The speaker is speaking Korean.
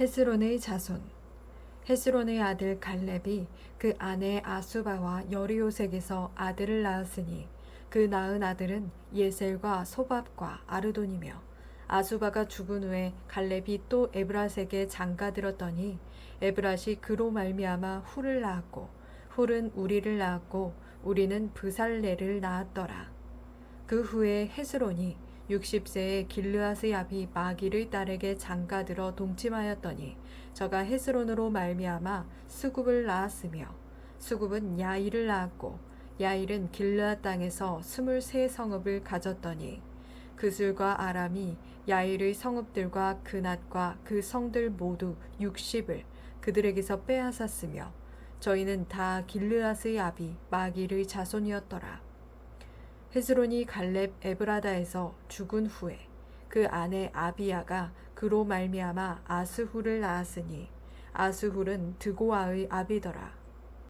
헤스론의 자손. 헤스론의 아들 갈렙이 그 아내 아수바와 여리오색에서 아들을 낳았으니 그 낳은 아들은 예셀과 소밥과 아르돈이며 아수바가 죽은 후에 갈렙이 또 에브라색에 장가들었더니 에브라시 그로 말미암아 훌을 낳았고 훌은 우리를 낳았고 우리는 브살레를 낳았더라. 그 후에 헤스론이 60세의 길르앗의 아비 마기의 딸에게 장가들어 동침하였더니 저가 헤스론으로 말미암아 수굽을 낳았으며 수굽은 야일을 낳았고 야일은 길르앗 땅에서 스물세 성읍을 가졌더니 그술과 아람이 야일의 성읍들과 그낫과 그 성들 모두 60을 그들에게서 빼앗았으며 저희는 다 길르앗의 아비 마기의 자손이었더라. 헤스론이 갈렙 에브라다에서 죽은 후에 그 아내 아비야가 그로 말미암아 아스훌을 낳았으니 아스훌은 드고아의 아비더라.